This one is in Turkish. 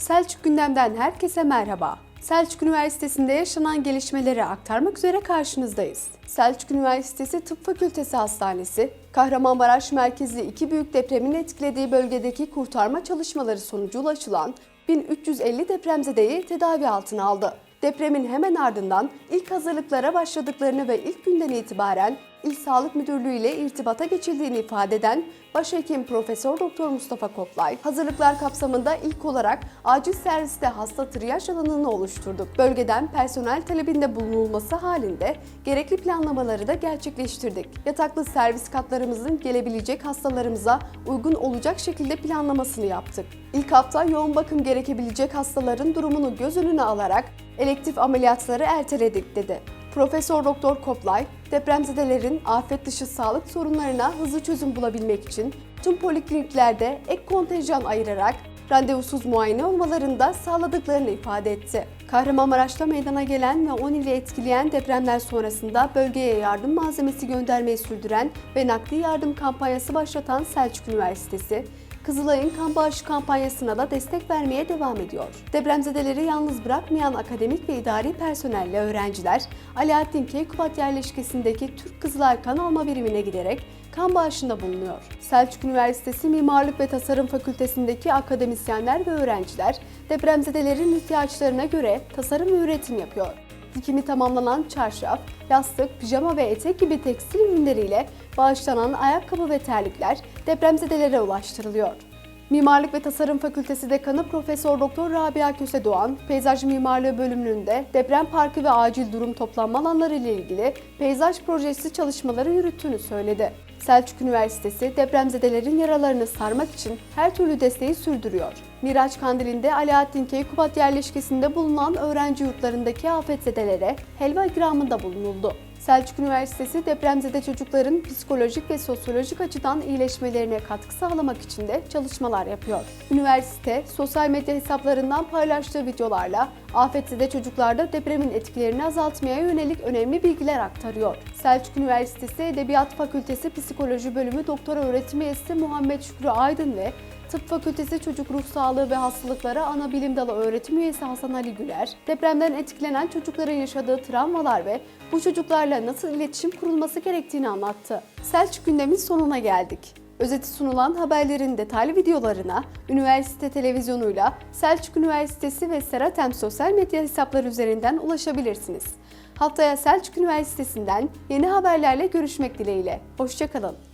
Selçuk gündemden herkese merhaba. Selçuk Üniversitesi'nde yaşanan gelişmeleri aktarmak üzere karşınızdayız. Selçuk Üniversitesi Tıp Fakültesi Hastanesi, Kahramanmaraş merkezli iki büyük depremin etkilediği bölgedeki kurtarma çalışmaları sonucu ulaşılan 1350 depremzedeyi tedavi altına aldı. Depremin hemen ardından ilk hazırlıklara başladıklarını ve ilk günden itibaren İl Sağlık Müdürlüğü ile irtibata geçildiğini ifade eden Başhekim Profesör Doktor Mustafa Koplay, hazırlıklar kapsamında ilk olarak acil serviste hasta triyaj alanını oluşturduk. Bölgeden personel talebinde bulunulması halinde gerekli planlamaları da gerçekleştirdik. Yataklı servis katlarımızın gelebilecek hastalarımıza uygun olacak şekilde planlamasını yaptık. İlk hafta yoğun bakım gerekebilecek hastaların durumunu göz önüne alarak elektif ameliyatları erteledik dedi. Profesör Doktor Koplay, depremzedelerin afet dışı sağlık sorunlarına hızlı çözüm bulabilmek için tüm polikliniklerde ek kontenjan ayırarak randevusuz muayene olmalarını da sağladıklarını ifade etti. Kahramanmaraş'ta meydana gelen ve 10 ili etkileyen depremler sonrasında bölgeye yardım malzemesi göndermeyi sürdüren ve nakli yardım kampanyası başlatan Selçuk Üniversitesi, Kızılay'ın kan bağışı kampanyasına da destek vermeye devam ediyor. Depremzedeleri yalnız bırakmayan akademik ve idari personelle öğrenciler, Alaaddin Keykubat yerleşkesindeki Türk Kızılay kan alma birimine giderek kan bağışında bulunuyor. Selçuk Üniversitesi Mimarlık ve Tasarım Fakültesindeki akademisyenler ve öğrenciler depremzedelerin ihtiyaçlarına göre tasarım ve üretim yapıyor. Dikimi tamamlanan çarşaf, yastık, pijama ve etek gibi tekstil ürünleriyle bağışlanan ayakkabı ve terlikler depremzedelere ulaştırılıyor. Mimarlık ve Tasarım Fakültesi Dekanı Profesör Doktor Rabia Köse Doğan, Peyzaj Mimarlığı bölümünde deprem parkı ve acil durum toplanma alanları ile ilgili peyzaj projesi çalışmaları yürüttüğünü söyledi. Selçuk Üniversitesi depremzedelerin yaralarını sarmak için her türlü desteği sürdürüyor. Miraç Kandili'nde Alaaddin Keykubat yerleşkesinde bulunan öğrenci yurtlarındaki afetzedelere helva ikramında bulunuldu. Selçuk Üniversitesi depremzede çocukların psikolojik ve sosyolojik açıdan iyileşmelerine katkı sağlamak için de çalışmalar yapıyor. Üniversite, sosyal medya hesaplarından paylaştığı videolarla afetzede çocuklarda depremin etkilerini azaltmaya yönelik önemli bilgiler aktarıyor. Selçuk Üniversitesi Edebiyat Fakültesi Psikoloji Bölümü Doktora Öğretim Üyesi Muhammed Şükrü Aydın ve Tıp Fakültesi Çocuk Ruh Sağlığı ve Hastalıkları Ana Bilim Dalı öğretim üyesi Hasan Ali Güler, depremden etkilenen çocukların yaşadığı travmalar ve bu çocuklarla nasıl iletişim kurulması gerektiğini anlattı. Selçuk gündemin sonuna geldik. Özeti sunulan haberlerin detaylı videolarına üniversite televizyonuyla Selçuk Üniversitesi ve Seratem sosyal medya hesapları üzerinden ulaşabilirsiniz. Haftaya Selçuk Üniversitesi'nden yeni haberlerle görüşmek dileğiyle. Hoşçakalın.